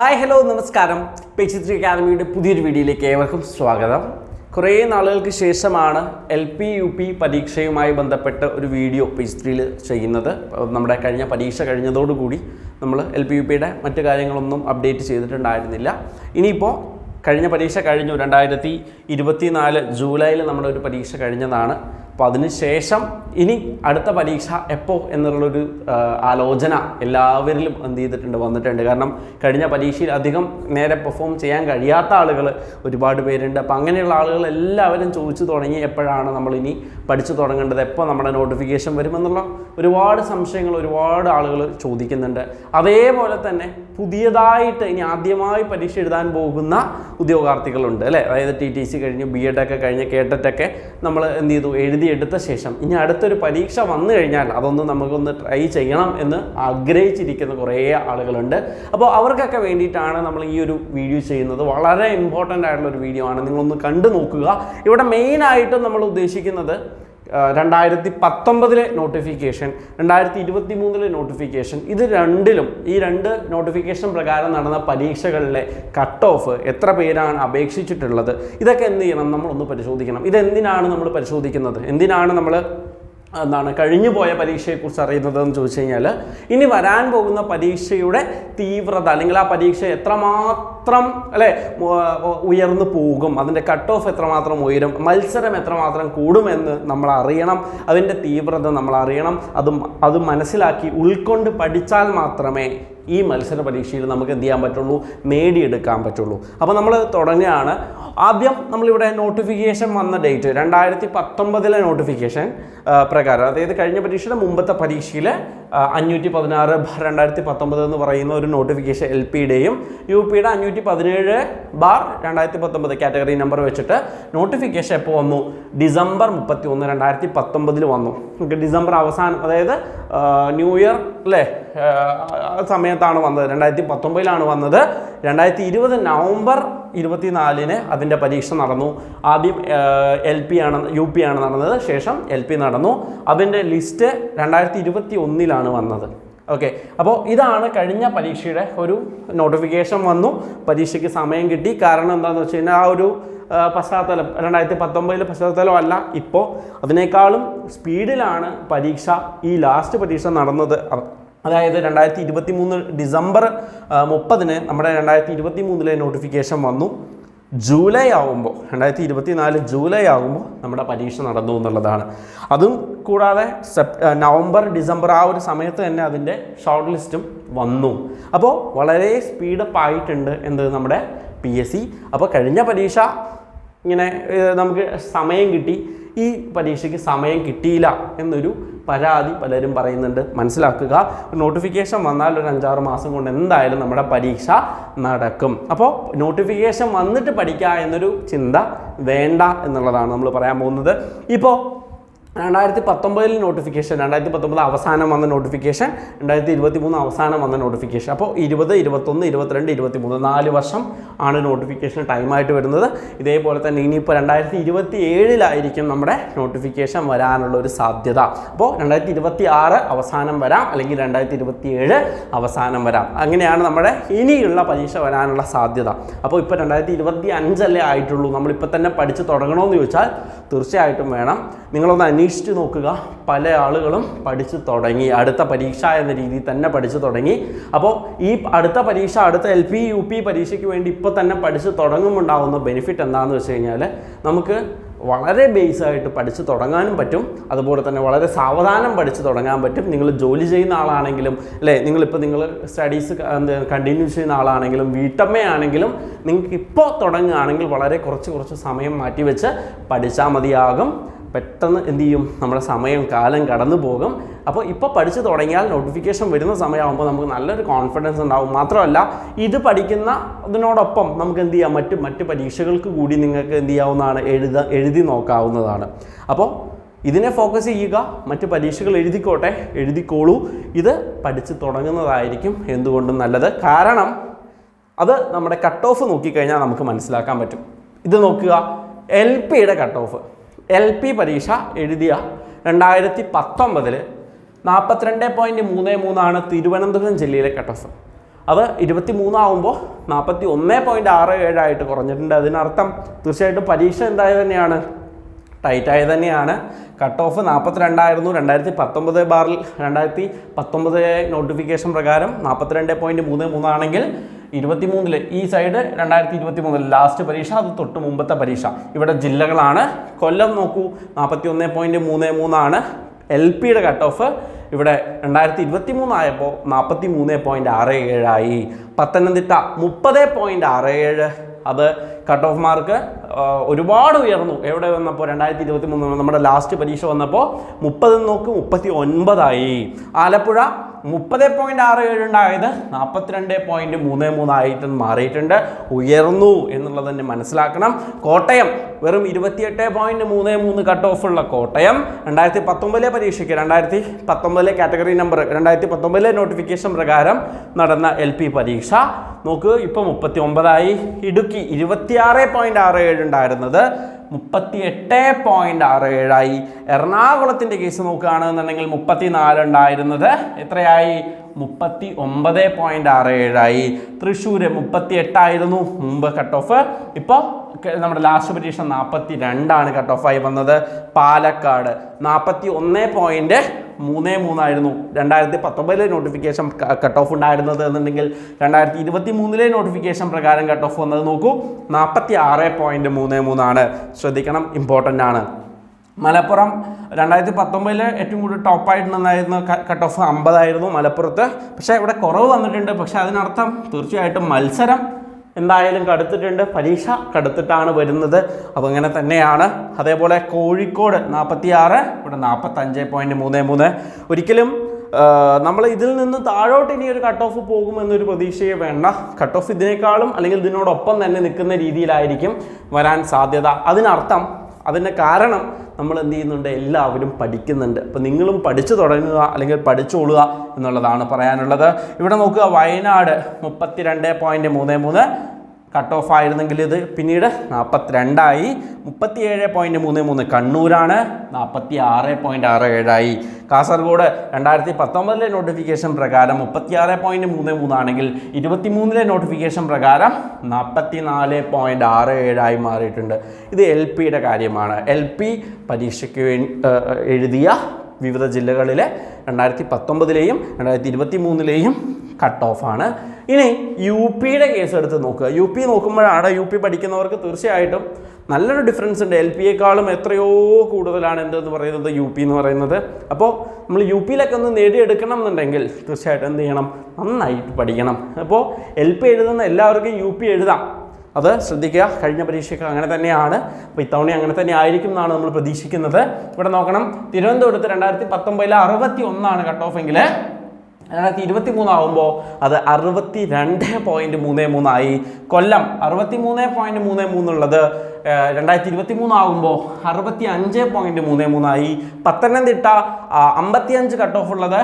Hi hello നമസ്കാരം. പേച്ചിത്രി അക്കാദമിയുടെ പുതിയൊരു വീഡിയോയിലേക്ക് ഏവർക്കും സ്വാഗതം. കുറേ നാളുകൾക്ക് ശേഷമാണ് എൽ പി യു പി പരീക്ഷയുമായി ബന്ധപ്പെട്ട് ഒരു വീഡിയോ പേച്ചിത്രിയിൽ ചെയ്യുന്നത്. നമ്മുടെ കഴിഞ്ഞ പരീക്ഷ കഴിഞ്ഞതോടുകൂടി നമ്മൾ എൽ പി യു പിയുടെ മറ്റു കാര്യങ്ങളൊന്നും അപ്ഡേറ്റ് ചെയ്തിട്ടുണ്ടായിരുന്നില്ല. ഇനിയിപ്പോൾ കഴിഞ്ഞ പരീക്ഷ കഴിഞ്ഞു. രണ്ടായിരത്തി ഇരുപത്തി നാല് ജൂലൈയിൽ നമ്മുടെ ഒരു പരീക്ഷ കഴിഞ്ഞതാണ്. അപ്പോൾ അതിനുശേഷം ഇനി അടുത്ത പരീക്ഷ എപ്പോൾ എന്നുള്ളൊരു ആലോചന എല്ലാവരിലും എന്ത് ചെയ്തിട്ടുണ്ട് വന്നിട്ടുണ്ട്. കാരണം കഴിഞ്ഞ പരീക്ഷയിൽ അധികം നേരെ പെർഫോം ചെയ്യാൻ കഴിയാത്ത ആളുകൾ ഒരുപാട് പേരുണ്ട്. അപ്പോൾ അങ്ങനെയുള്ള ആളുകൾ എല്ലാവരും ചോദിച്ചു തുടങ്ങി എപ്പോഴാണ് നമ്മൾ ഇനി പഠിച്ചു തുടങ്ങേണ്ടത് എപ്പോൾ നമ്മുടെ നോട്ടിഫിക്കേഷൻ വരുമെന്നുള്ള ഒരുപാട് സംശയങ്ങൾ ഒരുപാട് ആളുകൾ ചോദിക്കുന്നുണ്ട്. അതേപോലെ തന്നെ പുതിയതായിട്ട് ഇനി ആദ്യമായി പരീക്ഷ എഴുതാൻ പോകുന്ന ഉദ്യോഗാർത്ഥികളുണ്ട് അല്ലേ? അതായത് ടി ടി സി കഴിഞ്ഞ് ബി എഡ് ഒക്കെ കഴിഞ്ഞ് കേട്ടിട്ടൊക്കെ നമ്മൾ എന്ത് ചെയ്തു? എഴുതിയെടുത്ത ശേഷം ഇനി അടുത്തൊരു പരീക്ഷ വന്നു കഴിഞ്ഞാൽ അതൊന്ന് നമുക്കൊന്ന് ട്രൈ ചെയ്യണം എന്ന് ആഗ്രഹിച്ചിരിക്കുന്ന കുറേ ആളുകളുണ്ട്. അപ്പോൾ അവർക്കൊക്കെ വേണ്ടിയിട്ടാണ് നമ്മൾ ഈ ഒരു വീഡിയോ ചെയ്യുന്നത്. വളരെ ഇമ്പോർട്ടന്റ് ആയിട്ടുള്ള ഒരു വീഡിയോ ആണ്. നിങ്ങളൊന്ന് കണ്ടു നോക്കുക. ഇവിടെ മെയിനായിട്ടും നമ്മൾ ഉദ്ദേശിക്കുന്നത് രണ്ടായിരത്തി പത്തൊമ്പതിലെ നോട്ടിഫിക്കേഷൻ രണ്ടായിരത്തി ഇരുപത്തി മൂന്നിലെ നോട്ടിഫിക്കേഷൻ ഇത് രണ്ടിലും ഈ രണ്ട് നോട്ടിഫിക്കേഷൻ പ്രകാരം നടന്ന പരീക്ഷകളിലെ കട്ട് ഓഫ് എത്ര പേരാണ് അപേക്ഷിച്ചിട്ടുള്ളത്? ഇതൊക്കെ എന്ത് ചെയ്യണം? നമ്മളൊന്ന് പരിശോധിക്കണം. ഇതെന്തിനാണ് നമ്മൾ പരിശോധിക്കുന്നത്? എന്തിനാണ് നമ്മൾ എന്താണ് കഴിഞ്ഞു പോയ പരീക്ഷയെക്കുറിച്ച് അറിയുന്നത് എന്ന് ചോദിച്ചു കഴിഞ്ഞാൽ ഇനി വരാൻ പോകുന്ന പരീക്ഷയുടെ തീവ്രത അല്ലെങ്കിൽ ആ പരീക്ഷ എത്രമാത്രം അല്ലെ ഉയർന്നു പോകും അതിന്റെ കട്ട് ഓഫ് എത്രമാത്രം ഉയരും മത്സരം എത്രമാത്രം കൂടുമെന്ന് നമ്മൾ അറിയണം അതിന്റെ തീവ്രത നമ്മൾ അറിയണം അത് അത് മനസ്സിലാക്കി ഉൾക്കൊണ്ട് പഠിച്ചാൽ മാത്രമേ ഈ മത്സര പരീക്ഷയിൽ നമുക്ക് എന്ത് ചെയ്യാൻ പറ്റുള്ളൂ? നേടിയെടുക്കാൻ പറ്റുള്ളൂ. അപ്പോൾ നമ്മൾ തുടങ്ങുകയാണ്. ആദ്യം നമ്മളിവിടെ നോട്ടിഫിക്കേഷൻ വന്ന ഡേറ്റ് രണ്ടായിരത്തി പത്തൊമ്പതിലെ നോട്ടിഫിക്കേഷൻ പ്രകാരം. അതായത് കഴിഞ്ഞ പരീക്ഷയുടെ മുമ്പത്തെ പരീക്ഷയിൽ അഞ്ഞൂറ്റി പതിനാറ് രണ്ടായിരത്തി പത്തൊമ്പത് എന്ന് പറയുന്ന ഒരു നോട്ടിഫിക്കേഷൻ എൽ പിയുടെയും യു പിയുടെ അഞ്ഞൂറ്റി പതിനേഴ് ബാർ രണ്ടായിരത്തി പത്തൊമ്പത് കാറ്റഗറി നമ്പർ വെച്ചിട്ട് നോട്ടിഫിക്കേഷൻ എപ്പോൾ വന്നു? ഡിസംബർ മുപ്പത്തി ഒന്ന് രണ്ടായിരത്തി പത്തൊമ്പതിൽ വന്നു. നമുക്ക് ഡിസംബർ അവസാനം അതായത് ന്യൂ ഇയർ അല്ലേ? സമയത്താണ് വന്നത്. രണ്ടായിരത്തി പത്തൊമ്പതിലാണ് വന്നത്. രണ്ടായിരത്തി ഇരുപത് നവംബർ ഇരുപത്തിനാലിന് അതിന്റെ പരീക്ഷ നടന്നു. ആദ്യം എൽ പി ആണ് യു പി ആണ് നടന്നത്. ശേഷം എൽ പി നടന്നു. അതിന്റെ ലിസ്റ്റ് രണ്ടായിരത്തി ഇരുപത്തി ഒന്നിലാണ് വന്നത്. ഓക്കെ. അപ്പോൾ ഇതാണ് കഴിഞ്ഞ പരീക്ഷയുടെ ഒരു നോട്ടിഫിക്കേഷൻ വന്നു. പരീക്ഷയ്ക്ക് സമയം കിട്ടി. കാരണം എന്താണെന്ന് വെച്ച് കഴിഞ്ഞാൽ ആ ഒരു പശ്ചാത്തലം. രണ്ടായിരത്തി പത്തൊമ്പതിലെ പശ്ചാത്തലം അല്ല ഇപ്പോൾ അതിനേക്കാളും സ്പീഡിലാണ് പരീക്ഷ ഈ ലാസ്റ്റ് പരീക്ഷ നടന്നത്. അതായത് രണ്ടായിരത്തി ഇരുപത്തി മൂന്ന് ഡിസംബർ മുപ്പതിന് നമ്മുടെ രണ്ടായിരത്തി ഇരുപത്തി മൂന്നിലെ നോട്ടിഫിക്കേഷൻ വന്നു. ജൂലൈ ആകുമ്പോൾ രണ്ടായിരത്തി ഇരുപത്തി നാല് ജൂലൈ ആകുമ്പോൾ നമ്മുടെ പരീക്ഷ നടന്നു എന്നുള്ളതാണ്. അതും കൂടാതെ സെപ് നവംബർ ഡിസംബർ ആ ഒരു സമയത്ത് തന്നെ അതിന്റെ ഷോർട്ട് ലിസ്റ്റും വന്നു. അപ്പോൾ വളരെ സ്പീഡപ്പ് ആയിട്ടുണ്ട് എന്ത് നമ്മുടെ പി എസ് സി അപ്പോൾ കഴിഞ്ഞ പരീക്ഷ ഇങ്ങനെ നമുക്ക് സമയം കിട്ടി. ഈ പരീക്ഷയ്ക്ക് സമയം കിട്ടിയില്ല എന്നൊരു പരാതി പലരും പറയുന്നുണ്ട്. മനസ്സിലാക്കുക. നോട്ടിഫിക്കേഷൻ വന്നാൽ ഒരു അഞ്ചാറ് മാസം കൊണ്ട് എന്തായാലും നമ്മുടെ പരീക്ഷ നടക്കും. അപ്പോൾ നോട്ടിഫിക്കേഷൻ വന്നിട്ട് പഠിക്കുക എന്നൊരു ചിന്ത വേണ്ട എന്നുള്ളതാണ് നമ്മൾ പറയാൻ പോകുന്നത്. ഇപ്പോൾ രണ്ടായിരത്തി പത്തൊമ്പതിൽ നോട്ടിഫിക്കേഷൻ രണ്ടായിരത്തി പത്തൊമ്പത് അവസാനം വന്ന നോട്ടിഫിക്കേഷൻ രണ്ടായിരത്തി ഇരുപത്തി മൂന്ന് അവസാനം വന്ന നോട്ടിഫിക്കേഷൻ അപ്പോൾ ഇരുപത് ഇരുപത്തൊന്ന് ഇരുപത്തിരണ്ട് ഇരുപത്തി മൂന്ന് നാല് വർഷം ആണ് നോട്ടിഫിക്കേഷൻ ടൈമായിട്ട് വരുന്നത്. ഇതേപോലെ തന്നെ ഇനിയിപ്പോൾ രണ്ടായിരത്തി ഇരുപത്തി ഏഴിലായിരിക്കും നമ്മുടെ നോട്ടിഫിക്കേഷൻ വരാനുള്ള ഒരു സാധ്യത. അപ്പോൾ രണ്ടായിരത്തി ഇരുപത്തി ആറ് അവസാനം വരാം അല്ലെങ്കിൽ രണ്ടായിരത്തി ഇരുപത്തി ഏഴ് അവസാനം വരാം. അങ്ങനെയാണ് നമ്മുടെ ഇനിയുള്ള പരീക്ഷ വരാനുള്ള സാധ്യത. അപ്പോൾ ഇപ്പോൾ രണ്ടായിരത്തി ഇരുപത്തി അഞ്ചല്ലേ ആയിട്ടുള്ളൂ. നമ്മളിപ്പോൾ തന്നെ പഠിച്ച് തുടങ്ങണമെന്ന് ചോദിച്ചാൽ തീർച്ചയായിട്ടും വേണം. നിങ്ങളൊന്ന് അന്വേഷിച്ച് നോക്കുക. പല ആളുകളും പഠിച്ചു തുടങ്ങി. അടുത്ത പരീക്ഷ എന്ന രീതിയിൽ തന്നെ പഠിച്ചു തുടങ്ങി. അപ്പോൾ ഈ അടുത്ത പരീക്ഷ അടുത്ത എൽ പി യു പി പരീക്ഷയ്ക്ക് വേണ്ടി ഇപ്പോൾ തന്നെ പഠിച്ചു തുടങ്ങുമ്പോൾ ഉണ്ടാകുന്ന ബെനിഫിറ്റ് എന്താണെന്ന് വെച്ച് കഴിഞ്ഞാൽ നമുക്ക് വളരെ ബേസായിട്ട് പഠിച്ച് തുടങ്ങാനും പറ്റും. അതുപോലെ തന്നെ വളരെ സാവധാനം പഠിച്ചു തുടങ്ങാൻ പറ്റും. നിങ്ങൾ ജോലി ചെയ്യുന്ന ആളാണെങ്കിലും അല്ലേ? നിങ്ങളിപ്പോൾ നിങ്ങൾ സ്റ്റഡീസ് കണ്ടിന്യൂ ചെയ്യുന്ന ആളാണെങ്കിലും വീട്ടമ്മയാണെങ്കിലും നിങ്ങൾക്ക് ഇപ്പോൾ തുടങ്ങുകയാണെങ്കിൽ വളരെ കുറച്ച് കുറച്ച് സമയം മാറ്റി വെച്ച് പഠിച്ചാൽ മതിയാകും. പെട്ടെന്ന് എന്ത് ചെയ്യും? നമ്മുടെ സമയം കാലം കടന്നു പോകും. അപ്പോൾ ഇപ്പോൾ പഠിച്ചു തുടങ്ങിയാൽ നോട്ടിഫിക്കേഷൻ വരുന്ന സമയമാകുമ്പോൾ നമുക്ക് നല്ലൊരു കോൺഫിഡൻസ് ഉണ്ടാവും. മാത്രമല്ല ഇത് പഠിക്കുന്ന അതിനോടൊപ്പം നമുക്ക് എന്ത് ചെയ്യാം? മറ്റ് മറ്റ് പരീക്ഷകൾക്ക് കൂടി നിങ്ങൾക്ക് എന്ത് ചെയ്യാവുന്നതാണ്? എഴുത എഴുതി നോക്കാവുന്നതാണ്. അപ്പോൾ ഇതിനെ ഫോക്കസ് ചെയ്യുക. മറ്റ് പരീക്ഷകൾ എഴുതിക്കോട്ടെ? എഴുതിക്കോളൂ. ഇത് പഠിച്ചു തുടങ്ങുന്നതായിരിക്കും എന്തുകൊണ്ടും നല്ലത്. കാരണം അത് നമ്മുടെ കട്ട് ഓഫ് നോക്കിക്കഴിഞ്ഞാൽ നമുക്ക് മനസ്സിലാക്കാൻ പറ്റും. ഇത് നോക്കുക. എൽ പിയുടെ കട്ട് ഓഫ് എൽ പി പരീക്ഷ എഴുതിയ രണ്ടായിരത്തി പത്തൊമ്പതിൽ നാൽപ്പത്തിരണ്ട് പോയിന്റ് മൂന്ന് മൂന്നാണ് തിരുവനന്തപുരം ജില്ലയിലെ കട്ടസം അത് ഇരുപത്തി മൂന്നാവുമ്പോൾ നാൽപ്പത്തി ഒന്ന് പോയിന്റ് ആറ് ഏഴായിട്ട് കുറഞ്ഞിട്ടുണ്ട്. അതിനർത്ഥം തീർച്ചയായിട്ടും പരീക്ഷ എന്തായത് തന്നെയാണ്? ടൈറ്റായി തന്നെയാണ്. കട്ട് ഓഫ് നാൽപ്പത്തിരണ്ടായിരുന്നു രണ്ടായിരത്തി പത്തൊമ്പത് ബാറിൽ രണ്ടായിരത്തി പത്തൊമ്പത് നോട്ടിഫിക്കേഷൻ പ്രകാരം നാൽപ്പത്തിരണ്ട് പോയിന്റ് മൂന്ന് മൂന്നാണെങ്കിൽ ഇരുപത്തി മൂന്നിൽ ഈ സൈഡ് രണ്ടായിരത്തി ഇരുപത്തി മൂന്നിൽ ലാസ്റ്റ് പരീക്ഷ അത് തൊട്ട് മുമ്പത്തെ പരീക്ഷ. ഇവിടെ ജില്ലകളാണ്. കൊല്ലം നോക്കൂ നാൽപ്പത്തി ഒന്ന് പോയിന്റ് മൂന്ന് മൂന്നാണ്. എൽ പിയുടെ കട്ട് ഓഫ് ഇവിടെ രണ്ടായിരത്തി ഇരുപത്തി മൂന്നായപ്പോൾ നാൽപ്പത്തി മൂന്ന് പോയിന്റ് ആറ് ഏഴായി പത്തനംതിട്ട മുപ്പത് പോയിന്റ് ആറ് ഏഴ്. അത് കട്ട് ഓഫ് മാർക്ക് ഒരുപാട് ഉയർന്നു. എവിടെ വന്നപ്പോൾ രണ്ടായിരത്തി ഇരുപത്തി മൂന്ന് നമ്മുടെ ലാസ്റ്റ് പരീക്ഷ വന്നപ്പോൾ മുപ്പത് നോക്ക് മുപ്പത്തി ഒൻപതായി ആലപ്പുഴ മുപ്പത് പോയിന്റ് ആറ് ഏഴ് ഉണ്ടായത് നാൽപ്പത്തിരണ്ട് പോയിന്റ് മൂന്ന് മൂന്നായിട്ട് മാറിയിട്ടുണ്ട്. ഉയർന്നു എന്നുള്ളത് തന്നെ മനസ്സിലാക്കണം. കോട്ടയം വെറും ഇരുപത്തിയെട്ട് പോയിന്റ് മൂന്ന് മൂന്ന് കട്ട് ഓഫ് ഉള്ള കോട്ടയം. രണ്ടായിരത്തി പത്തൊമ്പതിലെ പരീക്ഷയ്ക്ക് രണ്ടായിരത്തി പത്തൊമ്പതിലെ കാറ്റഗറി നമ്പർ രണ്ടായിരത്തി പത്തൊമ്പതിലെ നോട്ടിഫിക്കേഷൻ പ്രകാരം നടന്ന എൽ പി പരീക്ഷ. നോക്ക് ഇപ്പോൾ മുപ്പത്തി ഒമ്പതായി ഇടുക്കി ഇരുപത്തിയാറ് പോയിന്റ് ആറ് ഉണ്ടായിരുന്നത്. മുപ്പത്തി എട്ട് പോയിന്റ് ആറ് ഏഴായി. എറണാകുളത്തിന്റെ കേസ് നോക്കുകയാണെന്നുണ്ടെങ്കിൽ മുപ്പത്തി നാല് ഉണ്ടായിരുന്നത് എത്രയായി? മുപ്പത്തി ഒമ്പത് പോയിന്റ് ആറ് ഏഴായി. തൃശ്ശൂർ മുപ്പത്തി എട്ടായിരുന്നു മുമ്പ് കട്ട് ഓഫ് ഇപ്പോൾ നമ്മുടെ ലാസ്റ്റ് പരീക്ഷ നാൽപ്പത്തി രണ്ടാണ് കട്ട് ഓഫായി വന്നത്. പാലക്കാട് നാൽപ്പത്തി ഒന്ന് പോയിന്റ് മൂന്ന് മൂന്നായിരുന്നു. രണ്ടായിരത്തി പത്തൊമ്പതിലെ നോട്ടിഫിക്കേഷൻ കട്ട് ഓഫ് ഉണ്ടായിരുന്നത് എന്നുണ്ടെങ്കിൽ രണ്ടായിരത്തി ഇരുപത്തി മൂന്നിലെ നോട്ടിഫിക്കേഷൻ പ്രകാരം കട്ട് ഓഫ് വന്നത് നോക്കൂ. നാൽപ്പത്തി ആറ് പോയിന്റ് മൂന്ന് മൂന്നാണ്. ശ്രദ്ധിക്കണം ഇമ്പോർട്ടന്റ് ആണ്. മലപ്പുറം രണ്ടായിരത്തി പത്തൊമ്പതിൽ ഏറ്റവും കൂടുതൽ ടോപ്പായിട്ട് നിന്നായിരുന്ന കട്ട് ഓഫ് അമ്പതായിരുന്നു മലപ്പുറത്ത്. പക്ഷേ ഇവിടെ കുറവ് വന്നിട്ടുണ്ട്. പക്ഷേ അതിനർത്ഥം തീർച്ചയായിട്ടും മത്സരം എന്തായാലും കടുത്തിട്ടുണ്ട്. പരീക്ഷ കടുത്തിട്ടാണ് വരുന്നത്. അപ്പോൾ അങ്ങനെ തന്നെയാണ്. അതേപോലെ കോഴിക്കോട് നാൽപ്പത്തി ആറ് ഇവിടെ നാൽപ്പത്തഞ്ച് പോയിന്റ് മൂന്ന് മൂന്ന്. ഒരിക്കലും നമ്മൾ ഇതിൽ നിന്ന് താഴോട്ട് ഇനി ഒരു കട്ട് ഓഫ് പോകുമെന്നൊരു പ്രതീക്ഷയെ വേണ്ട. കട്ട് ഓഫ് ഇതിനേക്കാളും അല്ലെങ്കിൽ ഇതിനോടൊപ്പം തന്നെ നിൽക്കുന്ന രീതിയിലായിരിക്കും വരാൻ സാധ്യത. അതിനർത്ഥം അതിന്റെ കാരണം നമ്മൾ എന്ത് ചെയ്യുന്നുണ്ട്? എല്ലാവരും പഠിക്കുന്നുണ്ട്. അപ്പോൾ നിങ്ങളും പഠിച്ചു തുടങ്ങുക അല്ലെങ്കിൽ പഠിച്ചോളുക എന്നുള്ളതാണ് പറയാനുള്ളത്. ഇവിടെ നോക്കുക വയനാട് മുപ്പത്തി രണ്ട് പോയിന്റ് മൂന്ന് മൂന്ന്. കട്ട് ഓഫ് ആയിരുന്നെങ്കിൽ ഇത് പിന്നീട് നാൽപ്പത്തിരണ്ടായി മുപ്പത്തിയേഴ് പോയിന്റ് മൂന്ന് മൂന്ന് കണ്ണൂരാണ്. നാൽപ്പത്തി ആറ് പോയിന്റ് ആറ് ഏഴായി. കാസർഗോഡ് രണ്ടായിരത്തി പത്തൊമ്പതിലെ നോട്ടിഫിക്കേഷൻ പ്രകാരം മുപ്പത്തി ആറ് പോയിന്റ് മൂന്ന് മൂന്നാണെങ്കിൽ ഇരുപത്തി മൂന്നിലെ നോട്ടിഫിക്കേഷൻ പ്രകാരം നാൽപ്പത്തി നാല് പോയിന്റ് ആറ് ഏഴായി മാറിയിട്ടുണ്ട്. ഇത് എൽ പിയുടെ കാര്യമാണ്. എൽ പി പരീക്ഷയ്ക്ക് എഴുതിയ വിവിധ ജില്ലകളിലെ രണ്ടായിരത്തി പത്തൊമ്പതിലെയും രണ്ടായിരത്തി ഇരുപത്തി മൂന്നിലെയും കട്ട് ഓഫാണ് ഇനി യു പിയുടെ കേസ് എടുത്ത് നോക്കുക. യു പി നോക്കുമ്പോഴാണ് യു പി പഠിക്കുന്നവർക്ക് തീർച്ചയായിട്ടും നല്ലൊരു ഡിഫറൻസ് ഉണ്ട്. എൽ പിയേക്കാളും എത്രയോ കൂടുതലാണ് എന്തെന്ന് പറയുന്നത് യു പി എന്ന് പറയുന്നത്. അപ്പോൾ നമ്മൾ യു പിയിലൊക്കെ ഒന്ന് നേടിയെടുക്കണം എന്നുണ്ടെങ്കിൽ തീർച്ചയായിട്ടും എന്ത് ചെയ്യണം? നന്നായിട്ട് പഠിക്കണം. അപ്പോൾ എൽ പി എഴുതുന്ന എല്ലാവർക്കും യു പി എഴുതാം. അത് ശ്രദ്ധിക്കുക. കഴിഞ്ഞ പരീക്ഷയ്ക്ക് അങ്ങനെ തന്നെയാണ്. അപ്പോൾ ഇത്തവണ അങ്ങനെ തന്നെ ആയിരിക്കും എന്നാണ് നമ്മൾ പ്രതീക്ഷിക്കുന്നത്. ഇവിടെ നോക്കണം. തിരുവനന്തപുരത്ത് രണ്ടായിരത്തി പത്തൊമ്പതിൽ അറുപത്തി ഒന്നാണ് കട്ട് ഓഫ് എങ്കിൽ രണ്ടായിരത്തി ഇരുപത്തി മൂന്നാകുമ്പോൾ അത് അറുപത്തി രണ്ട് പോയിന്റ് മൂന്ന് മൂന്നായി കൊല്ലം അറുപത്തി മൂന്ന് പോയിന്റ് മൂന്ന് മൂന്നുള്ളത് രണ്ടായിരത്തി ഇരുപത്തി മൂന്നാകുമ്പോൾ അറുപത്തി അഞ്ച് പോയിന്റ് മൂന്ന് മൂന്നായി പത്തനംതിട്ട അമ്പത്തി അഞ്ച് കട്ട് ഓഫ് ഉള്ളത്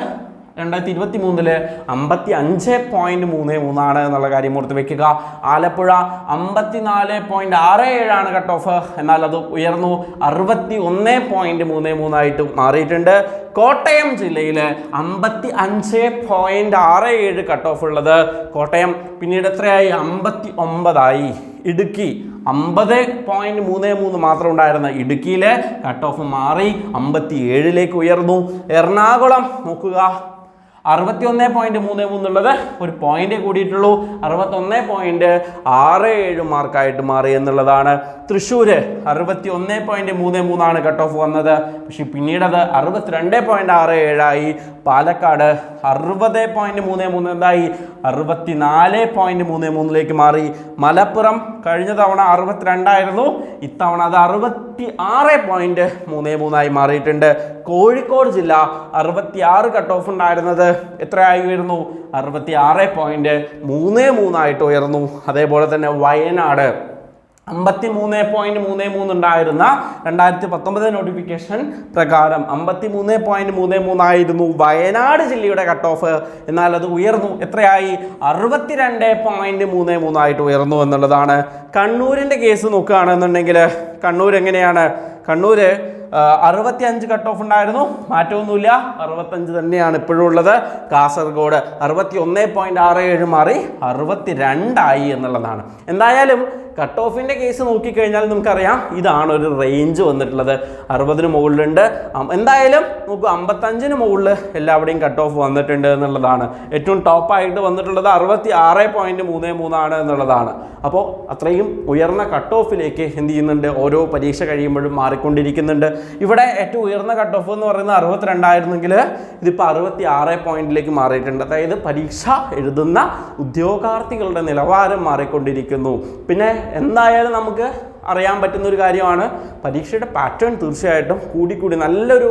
രണ്ടായിരത്തി ഇരുപത്തി മൂന്നിൽ അമ്പത്തി അഞ്ച് പോയിന്റ് മൂന്ന് മൂന്നാണ് എന്നുള്ള കാര്യം ഓർത്ത് വെക്കുക. ആലപ്പുഴ അമ്പത്തിനാല് പോയിന്റ് ആറ് ഏഴാണ് കട്ട് ഓഫ് എന്നാൽ അത് ഉയർന്നു. അറുപത്തി ഒന്ന് പോയിന്റ് മൂന്ന് മൂന്നായിട്ട് മാറിയിട്ടുണ്ട്. കോട്ടയം ജില്ലയിൽ അമ്പത്തി അഞ്ച് പോയിന്റ് ആറ് ഏഴ് കട്ട് ഓഫ് ഉള്ളത്. കോട്ടയം പിന്നീട് എത്രയായി? അമ്പത്തി ഒമ്പതായി ഇടുക്കി അമ്പത് പോയിന്റ് മൂന്ന് മൂന്ന് മാത്രം ഉണ്ടായിരുന്ന ഇടുക്കിയിലെ കട്ട് ഓഫ് മാറി. അമ്പത്തി ഏഴിലേക്ക് ഉയർന്നു. എറണാകുളം നോക്കുക. അറുപത്തി ഒന്ന് പോയിന്റ് മൂന്ന് മൂന്നുള്ളത് ഒരു പോയിന്റ് കൂടിയിട്ടുള്ളൂ. അറുപത്തൊന്ന് പോയിന്റ് ആറ് ഏഴ് മാർക്കായിട്ട് മാറി എന്നുള്ളതാണ്. തൃശ്ശൂര് അറുപത്തി ഒന്ന് പോയിന്റ് മൂന്ന് മൂന്നാണ് കട്ട് ഓഫ് വന്നത്. പക്ഷെ പിന്നീട് അത് അറുപത്തിരണ്ട് പോയിന്റ് ആറ് ഏഴായി. പാലക്കാട് അറുപത് പോയിന്റ് മൂന്ന് മൂന്ന് എന്തായി? അറുപത്തിനാല് പോയിന്റ് മൂന്ന് മൂന്നിലേക്ക് മാറി. മലപ്പുറം കഴിഞ്ഞ തവണ അറുപത്തിരണ്ടായിരുന്നു. ഇത്തവണ അത് അറുപത്തി ആറ് പോയിന്റ് മൂന്ന് മൂന്നായി മാറിയിട്ടുണ്ട്. കോഴിക്കോട് ജില്ല അറുപത്തി ആറ് കട്ട് ഓഫ് ഉണ്ടായിരുന്നത്. എത്രയായി ഉയർന്നു അറുപത്തി ആറ് പോയിന്റ് മൂന്ന് മൂന്നായിട്ട് ഉയർന്നു. അതേപോലെ തന്നെ വയനാട് അമ്പത്തി മൂന്ന് പോയിന്റ് മൂന്ന് മൂന്ന് ഉണ്ടായിരുന്ന രണ്ടായിരത്തി പത്തൊമ്പത് നോട്ടിഫിക്കേഷൻ പ്രകാരം അമ്പത്തി മൂന്ന് പോയിന്റ് മൂന്ന് മൂന്നായിരുന്നു വയനാട് ജില്ലയുടെ കട്ട് ഓഫ് എന്നാൽ അത് ഉയർന്നു. എത്രയായി? അറുപത്തിരണ്ട് പോയിന്റ് മൂന്ന് മൂന്നായിട്ട് ഉയർന്നു എന്നുള്ളതാണ്. കണ്ണൂരിന്റെ കേസ് നോക്കുകയാണെന്നുണ്ടെങ്കിൽ കണ്ണൂർ എങ്ങനെയാണ്? കണ്ണൂർ അറുപത്തി അഞ്ച് കട്ട് ഓഫ് ഉണ്ടായിരുന്നു. മാറ്റമൊന്നുമില്ല. അറുപത്തഞ്ച് തന്നെയാണ് ഇപ്പോഴും ഉള്ളത്. കാസർഗോഡ് അറുപത്തി ഒന്ന് പോയിന്റ് ആറ് ഏഴ് മാറി അറുപത്തി രണ്ടായി എന്നുള്ളതാണ്. എന്തായാലും കട്ട് ഓഫിന്റെ കേസ് നോക്കിക്കഴിഞ്ഞാൽ നമുക്കറിയാം ഇതാണ് ഒരു റേഞ്ച് വന്നിട്ടുള്ളത്. അറുപതിന് മുകളിലുണ്ട്. എന്തായാലും നോക്കൂ അമ്പത്തഞ്ചിന് മുകളിൽ എല്ലാവിടെയും കട്ട് ഓഫ് വന്നിട്ടുണ്ട് എന്നുള്ളതാണ്. ഏറ്റവും ടോപ്പായിട്ട് വന്നിട്ടുള്ളത് അറുപത്തി ആറ് പോയിന്റ് മൂന്ന് മൂന്നാണ് എന്നുള്ളതാണ്. അപ്പോൾ അത്രയും ഉയർന്ന കട്ട് ഓഫിലേക്ക് എന്ത് ചെയ്യുന്നുണ്ട്? ഓരോ പരീക്ഷ കഴിയുമ്പോഴും മാറിക്കൊണ്ടിരിക്കുന്നുണ്ട്. ഇവിടെ ഏറ്റവും ഉയർന്ന കട്ട് ഓഫ് എന്ന് പറയുന്നത് അറുപത്തിരണ്ടായിരുന്നെങ്കിൽ ഇതിപ്പോൾ അറുപത്തി ആറ് പോയിന്റിലേക്ക് മാറിയിട്ടുണ്ട്. അതായത് പരീക്ഷ എഴുതുന്ന ഉദ്യോഗാർത്ഥികളുടെ നിലവാരം മാറിക്കൊണ്ടിരിക്കുന്നു. പിന്നെ എന്തായാലും നമുക്ക് അറിയാൻ പറ്റുന്ന ഒരു കാര്യമാണ്. പരീക്ഷയുടെ പാറ്റേൺ തീർച്ചയായിട്ടും കൂടിക്കൂടി നല്ലൊരു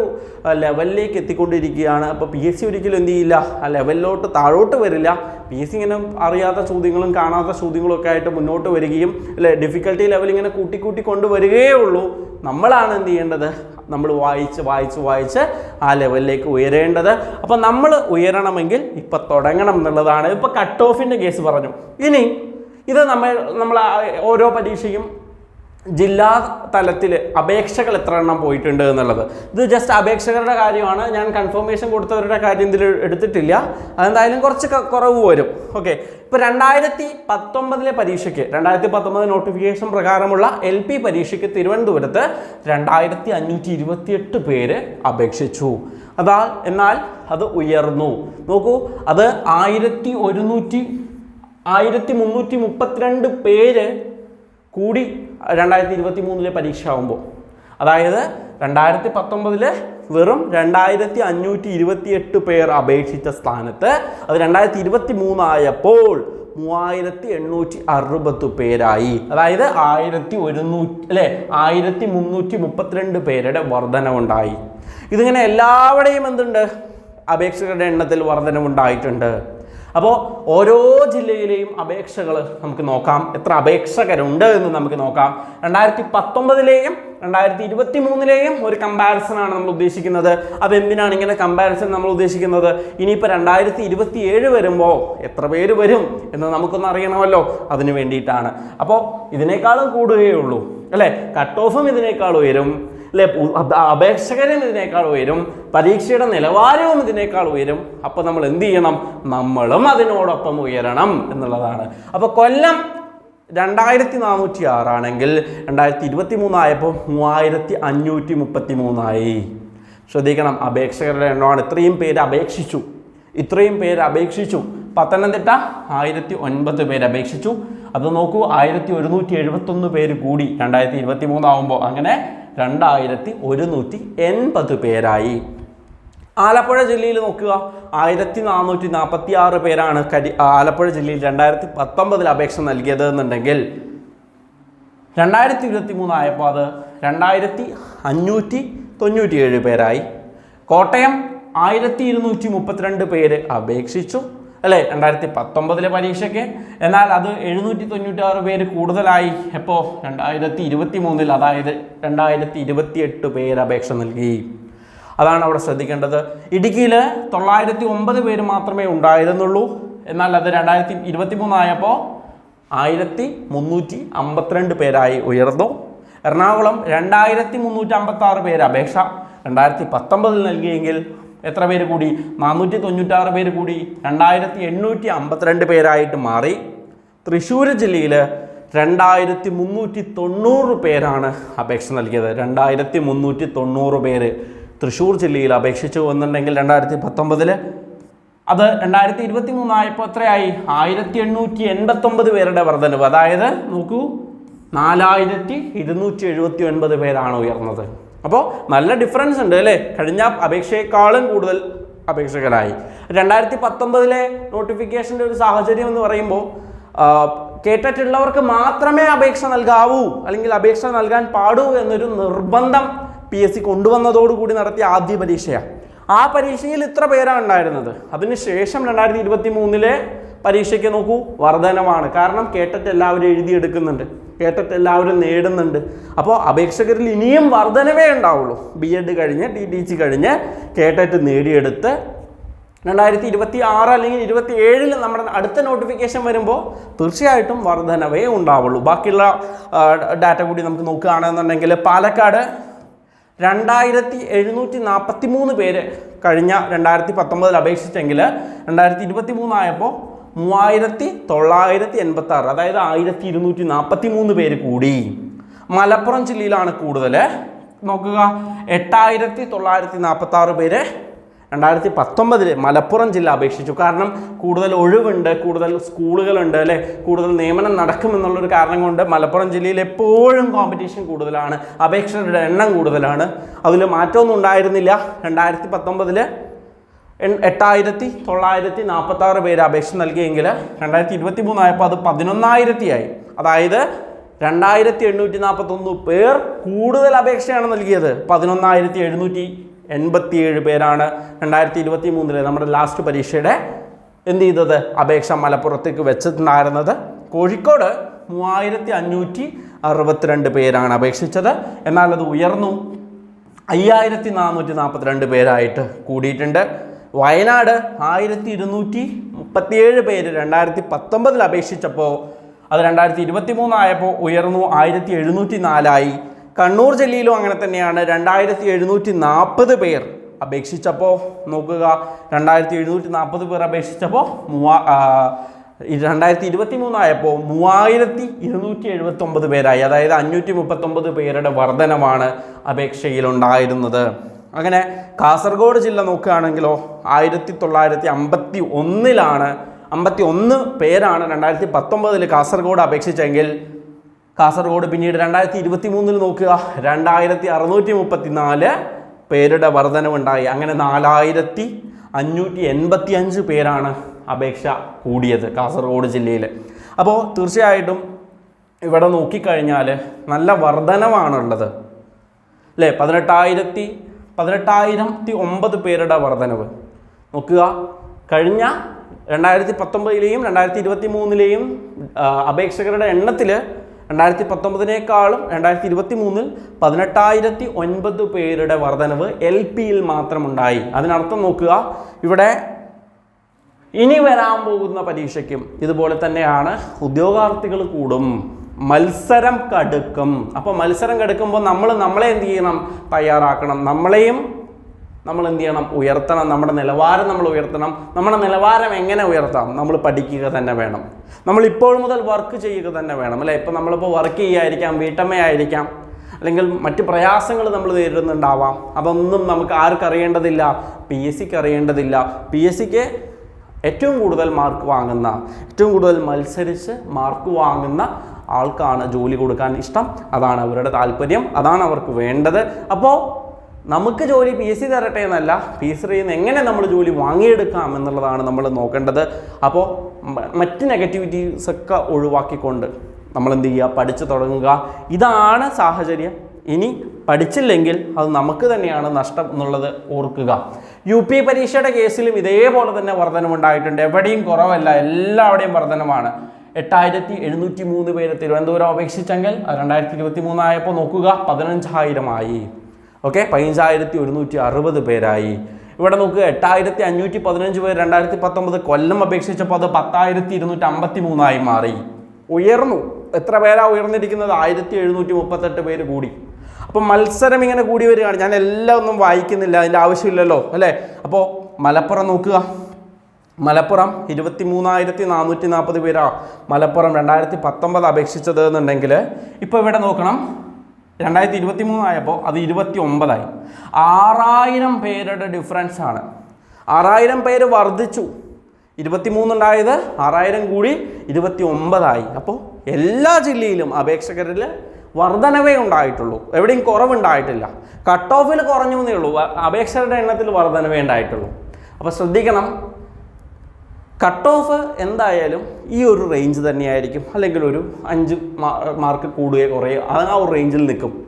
ലെവലിലേക്ക് എത്തിക്കൊണ്ടിരിക്കുകയാണ്. അപ്പോൾ പി എസ് സി ഒരിക്കലും എന്ത് ചെയ്യില്ല. ആ ലെവലിലോട്ട് താഴോട്ട് വരില്ല. പി എസ് സി ഇങ്ങനെ അറിയാത്ത ചോദ്യങ്ങളും കാണാത്ത ചോദ്യങ്ങളും ഒക്കെ ആയിട്ട് മുന്നോട്ട് വരികയും അല്ലെ ഡിഫിക്കൽട്ടി ലെവൽ ഇങ്ങനെ കൂട്ടി കൂട്ടി കൊണ്ടുവരികയേ ഉള്ളൂ. നമ്മളാണ് എന്ത് ചെയ്യേണ്ടത്? നമ്മൾ വായിച്ച് വായിച്ച് വായിച്ച് ആ ലെവലിലേക്ക് ഉയരേണ്ടത്. അപ്പോൾ നമ്മൾ ഉയരണമെങ്കിൽ ഇപ്പം തുടങ്ങണം എന്നുള്ളതാണ്. ഇപ്പോൾ കട്ട് ഓഫിന്റെ കേസ് പറഞ്ഞു. ഇനി ഇത് നമ്മൾ നമ്മൾ ഓരോ പരീക്ഷയും ജില്ലാ തലത്തിൽ അപേക്ഷകൾ എത്ര എണ്ണം പോയിട്ടുണ്ട് എന്നുള്ളത്. ഇത് ജസ്റ്റ് അപേക്ഷകരുടെ കാര്യമാണ്. ഞാൻ കൺഫർമേഷൻ കൊടുത്തവരുടെ കാര്യം ഇതിൽ എടുത്തിട്ടില്ല. അതെന്തായാലും കുറച്ച് കുറവ് വരും. ഓക്കെ ഇപ്പോൾ രണ്ടായിരത്തി പത്തൊമ്പതിലെ പരീക്ഷയ്ക്ക് രണ്ടായിരത്തി പത്തൊമ്പത് നോട്ടിഫിക്കേഷൻ പ്രകാരമുള്ള എൽ പി പരീക്ഷയ്ക്ക് തിരുവനന്തപുരത്ത് രണ്ടായിരത്തി അഞ്ഞൂറ്റി ഇരുപത്തിയെട്ട് പേര് അപേക്ഷിച്ചു. അതാ എന്നാൽ അത് ഉയർന്നു. നോക്കൂ അത് ആയിരത്തി ഒരുന്നൂറ്റി ആയിരത്തി മുന്നൂറ്റി മുപ്പത്തിരണ്ട് പേര് കൂടി രണ്ടായിരത്തി ഇരുപത്തി മൂന്നിലെ പരീക്ഷ ആകുമ്പോൾ അതായത് രണ്ടായിരത്തി പത്തൊമ്പതിൽ വെറും രണ്ടായിരത്തി അഞ്ഞൂറ്റി ഇരുപത്തി എട്ട് പേർ അപേക്ഷിച്ച സ്ഥാനത്ത് അത് രണ്ടായിരത്തി ഇരുപത്തി മൂന്നായപ്പോൾ മൂവായിരത്തി എണ്ണൂറ്റി അറുപത് പേരായി. അതായത് ആയിരത്തി ഒരുന്നൂറ്റി അല്ലെ ആയിരത്തി മുന്നൂറ്റി മുപ്പത്തിരണ്ട് പേരുടെ വർധനവുണ്ടായി. ഇതിങ്ങനെ എല്ലാവരുടെയും എന്തുണ്ട്? അപേക്ഷകരുടെ എണ്ണത്തിൽ വർധനവുണ്ടായിട്ടുണ്ട്. അപ്പോൾ ഓരോ ജില്ലയിലെയും അപേക്ഷകൾ നമുക്ക് നോക്കാം. എത്ര അപേക്ഷകരുണ്ട് എന്ന് നമുക്ക് നോക്കാം. രണ്ടായിരത്തി പത്തൊമ്പതിലെയും രണ്ടായിരത്തി ഇരുപത്തി മൂന്നിലെയും ഒരു കമ്പാരിസൺ ആണ് നമ്മൾ ഉദ്ദേശിക്കുന്നത്. അതെന്തിനാണ് ഇങ്ങനെ കമ്പാരിസൺ നമ്മൾ ഉദ്ദേശിക്കുന്നത്? ഇനിയിപ്പോൾ രണ്ടായിരത്തി ഇരുപത്തി ഏഴ് വരുമ്പോൾ എത്ര പേര് വരും എന്ന് നമുക്കൊന്ന് അറിയണമല്ലോ. അതിന് വേണ്ടിയിട്ടാണ്. അപ്പോൾ ഇതിനേക്കാളും കൂടുകയുള്ളൂ അല്ലേ? കട്ട് ഓഫും ഇതിനേക്കാൾ ഉയരും. അല്ലെ അപേക്ഷകരും ഇതിനേക്കാൾ ഉയരും പരീക്ഷയുടെ നിലവാരവും ഇതിനേക്കാൾ ഉയരും. അപ്പോൾ നമ്മൾ എന്ത് ചെയ്യണം? നമ്മളും അതിനോടൊപ്പം ഉയരണം എന്നുള്ളതാണ്. അപ്പോൾ കൊല്ലം രണ്ടായിരത്തി നാനൂറ്റി ആറാണെങ്കിൽ രണ്ടായിരത്തി ഇരുപത്തി മൂന്നായപ്പോൾ മൂവായിരത്തി അഞ്ഞൂറ്റി മുപ്പത്തി മൂന്നായി ശ്രദ്ധിക്കണം അപേക്ഷകരുടെ എണ്ണമാണ്. ഇത്രയും പേര് അപേക്ഷിച്ചു. ഇത്രയും പേര് അപേക്ഷിച്ചു. പത്തനംതിട്ട ആയിരത്തി ഒൻപത് പേര് അപേക്ഷിച്ചു. അത് നോക്കൂ ആയിരത്തി ഒരുന്നൂറ്റി എഴുപത്തൊന്ന് പേര് കൂടി രണ്ടായിരത്തി ഇരുപത്തി മൂന്നാവുമ്പോൾ അങ്ങനെ രണ്ടായിരത്തി ഒരുന്നൂറ്റി എൺപത് പേരായി. ആലപ്പുഴ ജില്ലയിൽ നോക്കുക ആയിരത്തി നാനൂറ്റി നാൽപ്പത്തി ആറ് പേരാണ് കരി ആലപ്പുഴ ജില്ലയിൽ രണ്ടായിരത്തി പത്തൊമ്പതിൽ അപേക്ഷ നൽകിയത് എന്നുണ്ടെങ്കിൽ രണ്ടായിരത്തി ഇരുപത്തി മൂന്നായപ്പോൾ അത് രണ്ടായിരത്തി അഞ്ഞൂറ്റി തൊണ്ണൂറ്റി ഏഴ് പേരായി. കോട്ടയം ആയിരത്തി ഇരുന്നൂറ്റി മുപ്പത്തിരണ്ട് പേര് അപേക്ഷിച്ചു. അല്ലേ? രണ്ടായിരത്തി പത്തൊമ്പതിലെ പരീക്ഷയ്ക്ക്. എന്നാൽ അത് എഴുന്നൂറ്റി തൊണ്ണൂറ്റി ആറ് പേര് കൂടുതലായി. എപ്പോൾ രണ്ടായിരത്തി ഇരുപത്തി മൂന്നിൽ അതായത് രണ്ടായിരത്തി ഇരുപത്തി എട്ട് പേര് അപേക്ഷ നൽകി. അതാണ് അവിടെ ശ്രദ്ധിക്കേണ്ടത്. ഇടുക്കിയിൽ തൊള്ളായിരത്തി ഒമ്പത് പേര് മാത്രമേ ഉണ്ടായിരുന്നുള്ളൂ. എന്നാൽ അത് രണ്ടായിരത്തി ഇരുപത്തി മൂന്നായപ്പോൾ ആയിരത്തി മുന്നൂറ്റി അമ്പത്തിരണ്ട് പേരായി ഉയർന്നു. എറണാകുളം രണ്ടായിരത്തി മുന്നൂറ്റി അമ്പത്തി ആറ് പേര് അപേക്ഷ രണ്ടായിരത്തി പത്തൊമ്പതിൽ നൽകിയെങ്കിൽ എത്ര പേര് കൂടി? നാനൂറ്റി തൊണ്ണൂറ്റാറ് പേര് കൂടി. രണ്ടായിരത്തി എണ്ണൂറ്റി അമ്പത്തിരണ്ട് പേരായിട്ട് മാറി. തൃശ്ശൂർ ജില്ലയിൽ രണ്ടായിരത്തി മുന്നൂറ്റി തൊണ്ണൂറ് പേരാണ് അപേക്ഷ നൽകിയത്. രണ്ടായിരത്തി മുന്നൂറ്റി തൊണ്ണൂറ് പേര് തൃശ്ശൂർ ജില്ലയിൽ അപേക്ഷിച്ചു എന്നുണ്ടെങ്കിൽ രണ്ടായിരത്തി പത്തൊമ്പതിൽ അത് രണ്ടായിരത്തി ഇരുപത്തി മൂന്നായപ്പോൾ എത്രയായി? ആയിരത്തി എണ്ണൂറ്റി എൺപത്തൊമ്പത് പേരുടെ വർധനവ്. അതായത് നോക്കൂ നാലായിരത്തി ഇരുന്നൂറ്റി എഴുപത്തി ഒൻപത് പേരാണ് ഉയർന്നത്. അപ്പോൾ നല്ല ഡിഫറൻസ് ഉണ്ട് അല്ലേ? കഴിഞ്ഞ അപേക്ഷയെക്കാളും കൂടുതൽ അപേക്ഷകരായി. രണ്ടായിരത്തി പത്തൊമ്പതിലെ നോട്ടിഫിക്കേഷന്റെ ഒരു സാഹചര്യം എന്ന് പറയുമ്പോൾ കേട്ടിട്ടുള്ളവർക്ക് മാത്രമേ അപേക്ഷ നൽകാവൂ അല്ലെങ്കിൽ അപേക്ഷ നൽകാൻ പാടൂ എന്നൊരു നിർബന്ധം പി എസ് സി കൊണ്ടുവന്നതോടുകൂടി നടത്തിയ ആദ്യ പരീക്ഷയാണ് ആ പരീക്ഷയിൽ ഇത്ര പേരാണ് ഉണ്ടായിരുന്നത്. അതിനുശേഷം രണ്ടായിരത്തി ഇരുപത്തി മൂന്നിലെ പരീക്ഷയ്ക്ക് നോക്കൂ വർധനമാണ് കാരണം കേട്ടിട്ട് എല്ലാവരും എഴുതിയെടുക്കുന്നുണ്ട്. കേട്ടിട്ട് എല്ലാവരും നേടുന്നുണ്ട്. അപ്പോൾ അപേക്ഷകരിൽ ഇനിയും വർധനവേ ഉണ്ടാവുള്ളൂ. ബി എഡ് കഴിഞ്ഞ് ടി ടി സി കഴിഞ്ഞ് കേട്ടിട്ട് നേടിയെടുത്ത് രണ്ടായിരത്തി ഇരുപത്തി ആറ് അല്ലെങ്കിൽ ഇരുപത്തി ഏഴിൽ നമ്മുടെ അടുത്ത നോട്ടിഫിക്കേഷൻ വരുമ്പോൾ തീർച്ചയായിട്ടും വർധനവേ ഉണ്ടാവുള്ളൂ. ബാക്കിയുള്ള ഡാറ്റ കൂടി നമുക്ക് നോക്കുകയാണെന്നുണ്ടെങ്കിൽ പാലക്കാട് രണ്ടായിരത്തി എഴുന്നൂറ്റി നാൽപ്പത്തി മൂന്ന് പേര് കഴിഞ്ഞ രണ്ടായിരത്തി പത്തൊമ്പതിൽ അപേക്ഷിച്ചെങ്കിൽ രണ്ടായിരത്തി ഇരുപത്തി മൂന്നായപ്പോൾ മൂവായിരത്തി തൊള്ളായിരത്തി എൺപത്തി ആറ് അതായത് ആയിരത്തി ഇരുന്നൂറ്റി നാൽപ്പത്തി മൂന്ന് പേര് കൂടി. മലപ്പുറം ജില്ലയിലാണ് കൂടുതൽ നോക്കുക എട്ടായിരത്തി തൊള്ളായിരത്തി നാൽപ്പത്തി ആറ് പേര് രണ്ടായിരത്തി പത്തൊമ്പതിൽ മലപ്പുറം ജില്ല അപേക്ഷിച്ചു. കാരണം കൂടുതൽ ഒഴിവുണ്ട് കൂടുതൽ സ്കൂളുകളുണ്ട് അല്ലേ? കൂടുതൽ നിയമനം നടക്കുമെന്നുള്ളൊരു കാരണം കൊണ്ട് മലപ്പുറം ജില്ലയിൽ എപ്പോഴും കോമ്പറ്റീഷൻ കൂടുതലാണ്. അപേക്ഷകരുടെ എണ്ണം കൂടുതലാണ്. അതിൽ മാറ്റമൊന്നും ഉണ്ടായിരുന്നില്ല. രണ്ടായിരത്തി പത്തൊമ്പതിൽ എട്ടായിരത്തി തൊള്ളായിരത്തി നാൽപ്പത്തി ആറ് പേര് അപേക്ഷ നൽകിയെങ്കിൽ രണ്ടായിരത്തി ഇരുപത്തി മൂന്നായപ്പോൾ അത് പതിനൊന്നായിരത്തിയായി. അതായത് രണ്ടായിരത്തി എണ്ണൂറ്റി നാൽപ്പത്തൊന്ന് പേർ കൂടുതൽ അപേക്ഷയാണ് നൽകിയത്. പതിനൊന്നായിരത്തി എഴുന്നൂറ്റി എൺപത്തിയേഴ് പേരാണ് രണ്ടായിരത്തി ഇരുപത്തി മൂന്നിലെ നമ്മുടെ ലാസ്റ്റ് പരീക്ഷയുടെ എന്ത് ചെയ്തത്? അപേക്ഷ മലപ്പുറത്തേക്ക് വെച്ചിട്ടുണ്ടായിരുന്നത്. കോഴിക്കോട് മൂവായിരത്തി അഞ്ഞൂറ്റി അറുപത്തിരണ്ട് പേരാണ് അപേക്ഷിച്ചത്. എന്നാൽ അത് ഉയർന്നു. അയ്യായിരത്തി നാനൂറ്റി നാൽപ്പത്തിരണ്ട് പേരായിട്ട് കൂടിയിട്ടുണ്ട്. വയനാട് ആയിരത്തി ഇരുന്നൂറ്റി മുപ്പത്തിയേഴ് പേര് രണ്ടായിരത്തി പത്തൊമ്പതിൽ അപേക്ഷിച്ചപ്പോൾ അത് രണ്ടായിരത്തി ഇരുപത്തി മൂന്നായപ്പോൾ ഉയർന്നു ആയിരത്തി എഴുന്നൂറ്റി നാലായി കണ്ണൂർ ജില്ലയിലും അങ്ങനെ തന്നെയാണ് രണ്ടായിരത്തി എഴുന്നൂറ്റി നാൽപ്പത് പേർ അപേക്ഷിച്ചപ്പോൾ നോക്കുക. രണ്ടായിരത്തി എഴുന്നൂറ്റി നാൽപ്പത് പേർ അപേക്ഷിച്ചപ്പോൾ മൂവാ രണ്ടായിരത്തി ഇരുപത്തി മൂന്നായപ്പോൾ മൂവായിരത്തി ഇരുന്നൂറ്റി എഴുപത്തി ഒമ്പത് പേരായി അതായത് അഞ്ഞൂറ്റി മുപ്പത്തൊമ്പത് പേരുടെ വർധനമാണ് അപേക്ഷയിലുണ്ടായിരുന്നത് അങ്ങനെ കാസർഗോഡ് ജില്ല നോക്കുകയാണെങ്കിലോ ആയിരത്തി തൊള്ളായിരത്തി അമ്പത്തി ഒന്നിലാണ് അമ്പത്തി ഒന്ന് പേരാണ് രണ്ടായിരത്തി പത്തൊമ്പതിൽ കാസർഗോഡ് അപേക്ഷിച്ചെങ്കിൽ കാസർഗോഡ് പിന്നീട് രണ്ടായിരത്തി ഇരുപത്തി മൂന്നിൽ നോക്കുക രണ്ടായിരത്തി അറുന്നൂറ്റി മുപ്പത്തി നാല് പേരുടെ വർധനവുണ്ടായി. അങ്ങനെ നാലായിരത്തി അഞ്ഞൂറ്റി എൺപത്തി അഞ്ച് പേരാണ് അപേക്ഷ കൂടിയത് കാസർഗോഡ് ജില്ലയിൽ അപ്പോൾ തീർച്ചയായിട്ടും ഇവിടെ നോക്കിക്കഴിഞ്ഞാൽ നല്ല വർധനവാണുള്ളത്. അല്ലേ പതിനെട്ടായിരത്തി പതിനെട്ടായിരത്തി ഒമ്പത് പേരുടെ വർധനവ്. നോക്കുക. കഴിഞ്ഞ രണ്ടായിരത്തി പത്തൊമ്പതിലെയും രണ്ടായിരത്തി ഇരുപത്തി മൂന്നിലെയും അപേക്ഷകരുടെ എണ്ണത്തിൽ രണ്ടായിരത്തി പത്തൊമ്പതിനേക്കാളും രണ്ടായിരത്തി ഇരുപത്തി മൂന്നിൽ പതിനെട്ടായിരത്തി ഒൻപത് പേരുടെ വർധനവ് എൽ പിയിൽ മാത്രമുണ്ടായി. അതിനർത്ഥം നോക്കുക. ഇവിടെ ഇനി വരാൻ പോകുന്ന പരീക്ഷയ്ക്കും ഇതുപോലെ തന്നെയാണ് ഉദ്യോഗാർത്ഥികൾ കൂടും. മത്സരം കടുക്കും. അപ്പോൾ മത്സരം കടുക്കുമ്പോൾ നമ്മൾ നമ്മളെ എന്ത് ചെയ്യണം? തയ്യാറാക്കണം. നമ്മളെയും നമ്മൾ എന്ത് ചെയ്യണം? ഉയർത്തണം. നമ്മുടെ നിലവാരം നമ്മൾ ഉയർത്തണം. നമ്മുടെ നിലവാരം എങ്ങനെ ഉയർത്താം? നമ്മൾ പഠിക്കുക തന്നെ വേണം. നമ്മൾ ഇപ്പോൾ മുതൽ വർക്ക് ചെയ്യുക തന്നെ വേണം. അല്ലേ? ഇപ്പോൾ നമ്മളിപ്പോൾ വർക്ക് ചെയ്യായിരിക്കാം വീട്ടമ്മയായിരിക്കാം അല്ലെങ്കിൽ മറ്റ് പ്രയാസങ്ങൾ നമ്മൾ നേരിടുന്നുണ്ടാവാം. അതൊന്നും നമുക്ക് ആർക്കറിയേണ്ടതില്ല. പി എസ് സിക്ക് അറിയേണ്ടതില്ല. പി എസ് സിക്ക് ഏറ്റവും കൂടുതൽ മാർക്ക് വാങ്ങുന്ന ഏറ്റവും കൂടുതൽ മത്സരിച്ച് മാർക്ക് വാങ്ങുന്ന ആൾക്കാണ് ജോലി കൊടുക്കാൻ ഇഷ്ടം. അതാണ് അവരുടെ താല്പര്യം. അതാണ് അവർക്ക് വേണ്ടത്. അപ്പോൾ നമുക്ക് ജോലി പി എസ് സി തരട്ടെ എന്നല്ല പി എസ് സിയിൽ നിന്ന് എങ്ങനെ നമ്മൾ ജോലി വാങ്ങിയെടുക്കാം എന്നുള്ളതാണ് നമ്മൾ നോക്കേണ്ടത്. അപ്പോൾ മറ്റ് നെഗറ്റിവിറ്റീസ് ഒക്കെ ഒഴിവാക്കിക്കൊണ്ട് നമ്മൾ എന്ത് ചെയ്യുക? പഠിച്ചു തുടങ്ങുക. ഇതാണ് സാഹചര്യം. ഇനി പഠിച്ചില്ലെങ്കിൽ അത് നമുക്ക് തന്നെയാണ് നഷ്ടം എന്നുള്ളത് ഓർക്കുക. യു പി പരീക്ഷയുടെ കേസിലും ഇതേപോലെ തന്നെ വർധനമുണ്ടായിട്ടുണ്ട് എവിടെയും കുറവല്ല എല്ലാവിടെയും വർധനമാണ് എട്ടായിരത്തി എഴുന്നൂറ്റി മൂന്ന് പേര് തിരുവനന്തപുരം അപേക്ഷിച്ചെങ്കിൽ രണ്ടായിരത്തി ഇരുപത്തി മൂന്നായപ്പോൾ നോക്കുക പതിനഞ്ചായിരമായി ഓക്കെ പതിനഞ്ചായിരത്തി ഒരുന്നൂറ്റി അറുപത് പേരായി. ഇവിടെ നോക്കുക എട്ടായിരത്തി അഞ്ഞൂറ്റി പതിനഞ്ച് പേര് രണ്ടായിരത്തി പത്തൊമ്പത് കൊല്ലം അപേക്ഷിച്ചപ്പോൾ അത് പത്തായിരത്തി ഇരുന്നൂറ്റി അമ്പത്തി മൂന്നായി മാറി. ഉയർന്നു. എത്ര പേരാ ഉയർന്നിരിക്കുന്നത്? ആയിരത്തി എഴുന്നൂറ്റി മുപ്പത്തെട്ട് പേര് കൂടി. അപ്പം മത്സരം ഇങ്ങനെ കൂടി വരികയാണ്. ഞാൻ എല്ലാം ഒന്നും വായിക്കുന്നില്ല അതിന്റെ ആവശ്യമില്ലല്ലോ അല്ലേ? അപ്പോൾ മലപ്പുറം നോക്കുക. മലപ്പുറം ഇരുപത്തി മൂന്നായിരത്തി നാനൂറ്റി നാൽപ്പത് പേരാ മലപ്പുറം രണ്ടായിരത്തി പത്തൊമ്പത് അപേക്ഷിച്ചത് എന്നുണ്ടെങ്കിൽ ഇപ്പോൾ ഇവിടെ നോക്കണം? രണ്ടായിരത്തി ഇരുപത്തി മൂന്നായപ്പോൾ അത് ഇരുപത്തി ഒമ്പതായി ആറായിരം പേരുടെ ഡിഫറൻസ് ആണ്. ആറായിരം പേര് വർദ്ധിച്ചു. ഇരുപത്തി മൂന്നുണ്ടായത് ആറായിരം കൂടി ഇരുപത്തി ഒമ്പതായി അപ്പോൾ എല്ലാ ജില്ലയിലും അപേക്ഷകരിൽ വർധനവേ ഉണ്ടായിട്ടുള്ളൂ. എവിടെയും കുറവുണ്ടായിട്ടില്ല. കട്ട് ഓഫിൽ കുറഞ്ഞു എന്നേ ഉള്ളൂ. അപേക്ഷകരുടെ എണ്ണത്തിൽ വർധനവേ ഉണ്ടായിട്ടുള്ളൂ. അപ്പോൾ ശ്രദ്ധിക്കണം. കട്ട് ഓഫ് എന്തായാലും ഈ ഒരു റേഞ്ച് തന്നെയായിരിക്കും. അല്ലെങ്കിൽ ഒരു അഞ്ച് മാർക്ക് കൂടുകയോ കുറയോ അത് ആ ഒരു റേഞ്ചിൽ നിൽക്കും.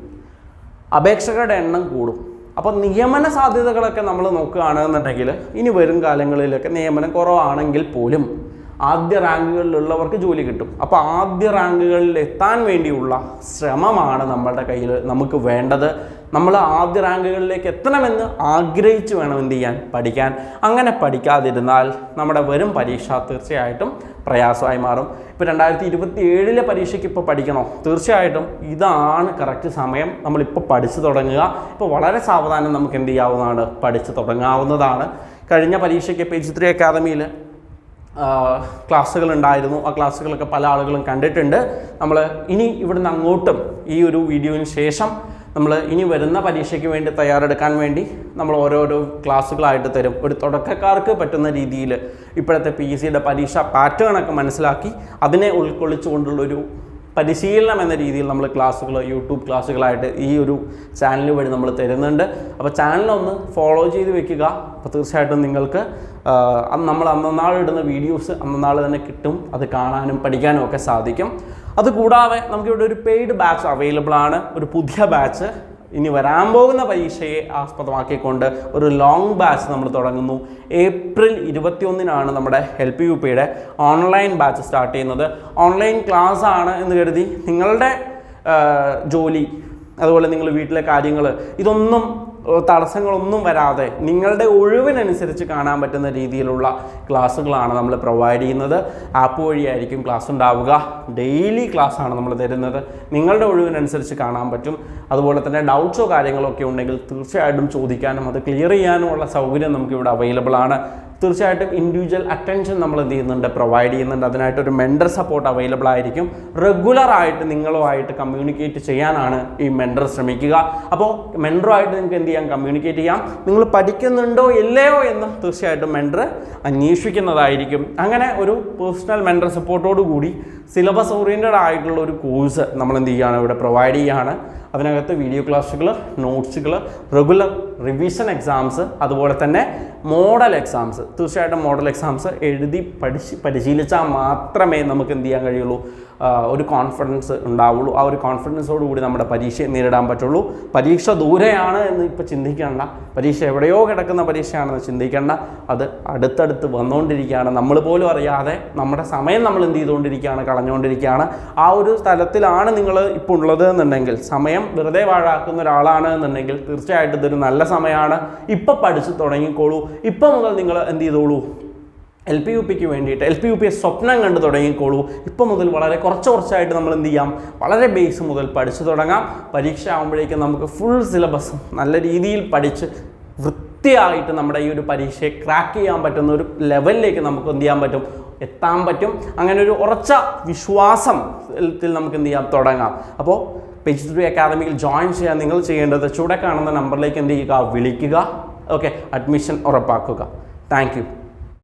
അപേക്ഷകരുടെ എണ്ണം കൂടും. അപ്പോൾ നിയമന സാധ്യതകളൊക്കെ നമ്മൾ നോക്കുകയാണെന്നുണ്ടെങ്കിൽ ഇനി വരും കാലങ്ങളിലൊക്കെ നിയമനം കുറവാണെങ്കിൽ പോലും ആദ്യ റാങ്കുകളിലുള്ളവർക്ക് ജോലി കിട്ടും. അപ്പോൾ ആദ്യ റാങ്കുകളിൽ എത്താൻ വേണ്ടിയുള്ള ശ്രമമാണ് നമ്മളുടെ കയ്യിൽ നമുക്ക് വേണ്ടത്. നമ്മൾ ആദ്യ റാങ്കുകളിലേക്ക് എത്തണമെന്ന് ആഗ്രഹിച്ച് വേണം എന്ത് ചെയ്യാൻ? പഠിക്കാൻ. അങ്ങനെ പഠിക്കാതിരുന്നാൽ നമ്മുടെ വരും പരീക്ഷ തീർച്ചയായിട്ടും പ്രയാസമായി മാറും. ഇപ്പോൾ രണ്ടായിരത്തി ഇരുപത്തി ഏഴിലെ പരീക്ഷയ്ക്ക് ഇപ്പോൾ പഠിക്കണോ? തീർച്ചയായിട്ടും ഇതാണ് കറക്റ്റ് സമയം. നമ്മളിപ്പോൾ പഠിച്ചു തുടങ്ങുക. ഇപ്പോൾ വളരെ സാവധാനം നമുക്ക് എന്ത് ചെയ്യാവുന്നതാണ്? പഠിച്ചു തുടങ്ങാവുന്നതാണ്. കഴിഞ്ഞ പരീക്ഷയ്ക്ക് പേജ് ത്രീ അക്കാദമിയിൽ ക്ലാസ്സുകൾ ഉണ്ടായിരുന്നു ആ ക്ലാസ്സുകളൊക്കെ പല ആളുകളും കണ്ടിട്ടുണ്ട്. നമ്മൾ ഇനി ഇവിടുന്ന് അങ്ങോട്ടും ഈ ഒരു വീഡിയോയിന് ശേഷം നമ്മൾ ഇനി വരുന്ന പരീക്ഷയ്ക്ക് വേണ്ടി തയ്യാറെടുക്കാൻ വേണ്ടി നമ്മൾ ഓരോരോ ക്ലാസ്സുകളായിട്ട് തരും. ഒരു തുടക്കക്കാർക്ക് പറ്റുന്ന രീതിയിൽ ഇപ്പോഴത്തെ പി എസ് സിയുടെ പരീക്ഷ പാറ്റേണൊക്കെ മനസ്സിലാക്കി അതിനെ ഉൾക്കൊള്ളിച്ചുകൊണ്ടുള്ളൊരു പരിശീലനം എന്ന രീതിയിൽ നമ്മൾ ക്ലാസ്സുകൾ യൂട്യൂബ് ക്ലാസ്സുകളായിട്ട് ഈ ഒരു ചാനൽ വഴി നമ്മൾ തരുന്നുണ്ട്. അപ്പോൾ ചാനലൊന്ന് ഫോളോ ചെയ്ത് വെക്കുക. അപ്പോൾ തീർച്ചയായിട്ടും നിങ്ങൾക്ക് നമ്മൾ അന്നന്നാൾ ഇടുന്ന വീഡിയോസ് അന്നന്നാൾ തന്നെ കിട്ടും. അത് കാണാനും പഠിക്കാനും ഒക്കെ സാധിക്കും. അതുകൂടാതെ നമുക്കിവിടെ ഒരു പെയ്ഡ് ബാച്ച് അവൈലബിൾ ആണ്. ഒരു പുതിയ ബാച്ച് ഇനി വരാൻ പോകുന്ന പരീക്ഷയെ ആസ്പദമാക്കിക്കൊണ്ട് ഒരു ലോങ് ബാച്ച് നമ്മൾ തുടങ്ങുന്നു. ഏപ്രിൽ ഇരുപത്തിയൊന്നിനാണ് നമ്മുടെ എൽ പി യു പിയുടെ ഓൺലൈൻ ബാച്ച് സ്റ്റാർട്ട് ചെയ്യുന്നത്. ഓൺലൈൻ ക്ലാസ് ആണ് എന്ന് കരുതി നിങ്ങളുടെ ജോലി അതുപോലെ നിങ്ങൾ വീട്ടിലെ കാര്യങ്ങൾ ഇതൊന്നും തടസ്സങ്ങളൊന്നും വരാതെ നിങ്ങളുടെ ഒഴിവിനനുസരിച്ച് കാണാൻ പറ്റുന്ന രീതിയിലുള്ള ക്ലാസ്സുകളാണ് നമ്മൾ പ്രൊവൈഡ് ചെയ്യുന്നത്. ആപ്പ് വഴിയായിരിക്കും ക്ലാസ് ഉണ്ടാവുക. ഡെയിലി ക്ലാസ് ആണ് നമ്മൾ തരുന്നത്. നിങ്ങളുടെ ഒഴിവിനനുസരിച്ച് കാണാൻ പറ്റും. അതുപോലെ തന്നെ ഡൗട്ട്സോ കാര്യങ്ങളോ ഒക്കെ ഉണ്ടെങ്കിൽ തീർച്ചയായിട്ടും ചോദിക്കാനും അത് ക്ലിയർ ചെയ്യാനുമുള്ള സൗകര്യം നമുക്കിവിടെ അവൈലബിൾ ആണ്. തീർച്ചയായിട്ടും ഇൻഡിവിജ്വൽ അറ്റൻഷൻ നമ്മൾ എന്ത് ചെയ്യുന്നുണ്ട്? പ്രൊവൈഡ് ചെയ്യുന്നുണ്ട്. അതിനായിട്ട് ഒരു മെൻഡർ സപ്പോർട്ട് അവൈലബിൾ ആയിരിക്കും. റെഗുലർ ആയിട്ട് നിങ്ങളുമായിട്ട് കമ്മ്യൂണിക്കേറ്റ് ചെയ്യാനാണ് ഈ മെൻഡർ ശ്രമിക്കുക. അപ്പോൾ മെൻഡറുമായിട്ട് നിങ്ങൾക്ക് എന്ത് ചെയ്യാം? കമ്മ്യൂണിക്കേറ്റ് ചെയ്യാം. നിങ്ങൾ പഠിക്കുന്നുണ്ടോ ഇല്ലയോ എന്ന് തീർച്ചയായിട്ടും മെൻഡർ അന്വേഷിക്കുന്നതായിരിക്കും. അങ്ങനെ ഒരു പേഴ്സണൽ മെൻഡർ സപ്പോർട്ടോട് കൂടി സിലബസ് ഓറിയന്റഡ് ആയിട്ടുള്ള ഒരു കോഴ്സ് നമ്മൾ എന്ത് ചെയ്യുകയാണ്? ഇവിടെ പ്രൊവൈഡ് ചെയ്യുകയാണ്. അതിനകത്ത് വീഡിയോ ക്ലാസ്സുകൾ നോട്ട്സുകൾ റെഗുലർ റിവിഷൻ എക്സാംസ് അതുപോലെ തന്നെ മോഡൽ എക്സാംസ് തീർച്ചയായിട്ടും മോഡൽ എക്സാംസ് എഴുതി പഠിച്ച് പരിശീലിച്ചാൽ മാത്രമേ നമുക്ക് എന്ത് ചെയ്യാൻ കഴിയുള്ളൂ? ഒരു കോൺഫിഡൻസ് ഉണ്ടാവുള്ളൂ. ആ ഒരു കോൺഫിഡൻസോട് കൂടി നമ്മുടെ പരീക്ഷയെ നേരിടാൻ പറ്റുള്ളൂ. പരീക്ഷ ദൂരെയാണ് എന്ന് ഇപ്പോൾ ചിന്തിക്കേണ്ട. പരീക്ഷ എവിടെയോ കിടക്കുന്ന പരീക്ഷയാണെന്ന് ചിന്തിക്കേണ്ട. അത് അടുത്തടുത്ത് വന്നുകൊണ്ടിരിക്കുകയാണ് നമ്മൾ പോലും അറിയാതെ നമ്മുടെ സമയം നമ്മൾ എന്ത് ചെയ്തുകൊണ്ടിരിക്കുകയാണ് കളഞ്ഞുകൊണ്ടിരിക്കുകയാണ്. ആ ഒരു സ്ഥലത്തിലാണ് നിങ്ങൾ ഇപ്പോൾ ഉള്ളത് എന്നുണ്ടെങ്കിൽ സമയം വെറുതെ വാഴാക്കുന്ന ഒരാളാണ് എന്നുണ്ടെങ്കിൽ തീർച്ചയായിട്ടും ഇതൊരു നല്ല സമയമാണ് ഇപ്പം പഠിച്ചു തുടങ്ങിക്കോളൂ. ഇപ്പം മുതൽ നിങ്ങൾ എന്ത് ചെയ്തോളൂ? എൽ പി യു പിക്ക് വേണ്ടിയിട്ട് എൽ പി യു പിയെ സ്വപ്നം കണ്ട് തുടങ്ങിക്കോളൂ. ഇപ്പം മുതൽ വളരെ കുറച്ച് കുറച്ചായിട്ട് നമ്മൾ എന്ത് ചെയ്യാം? വളരെ ബേസ് മുതൽ പഠിച്ചു തുടങ്ങാം. പരീക്ഷ ആകുമ്പോഴേക്കും നമുക്ക് ഫുൾ സിലബസ് നല്ല രീതിയിൽ പഠിച്ച് വൃത്തിയായിട്ട് നമ്മുടെ ഈ ഒരു പരീക്ഷയെ ക്രാക്ക് ചെയ്യാൻ പറ്റുന്ന ഒരു ലെവലിലേക്ക് നമുക്ക് എന്ത് ചെയ്യാൻ പറ്റും? എത്താൻ പറ്റും. അങ്ങനെ ഒരു ഉറച്ച വിശ്വാസം നമുക്ക് എന്ത് ചെയ്യാം? തുടങ്ങാം. അപ്പോൾ പേജ് ത്രീ അക്കാദമിയിൽ ജോയിൻ ചെയ്യാൻ നിങ്ങൾ ചെയ്യേണ്ടത് ചൂടെ കാണുന്ന നമ്പറിലേക്ക് എന്ത് ചെയ്യുക? വിളിക്കുക. ഓക്കെ അഡ്മിഷൻ ഉറപ്പാക്കുക. താങ്ക്